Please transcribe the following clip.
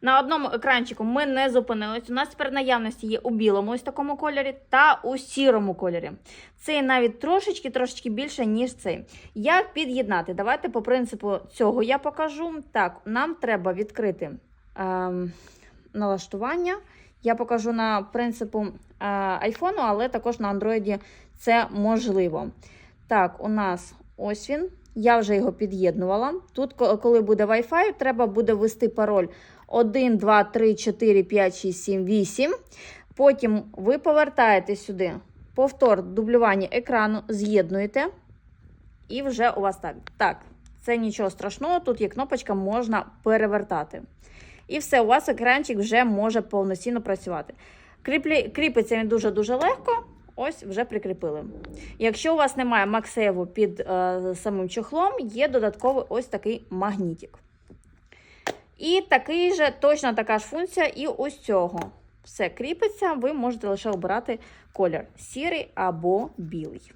На одному екранчику ми не зупинились. У нас тепер наявності є у білому ось такому кольорі та у сірому кольорі. Цей навіть трошечки трошечки більше, ніж цей. Як під'єднати? Давайте по принципу цього я покажу. Так, нам треба відкрити ем, налаштування. Я покажу на принципу е, айфону, але також на андроїді це можливо. Так, у нас ось він. Я вже його під'єднувала. Тут, коли буде Wi-Fi, треба буде ввести пароль 1, 2, 3, 4, 5, 6, 7, 8. Потім ви повертаєте сюди повтор дублювання екрану, з'єднуєте. І вже у вас так. Так, це нічого страшного, тут є кнопочка, можна перевертати. І все, у вас екранчик вже може повноцінно працювати. Кріплі, кріпиться він дуже-дуже легко. Ось вже прикріпили. Якщо у вас немає максеву під е, самим чохлом, є додатковий ось такий магнітик. І такий же, точно така ж функція і ось цього. Все кріпиться, ви можете лише обирати колір сірий або білий.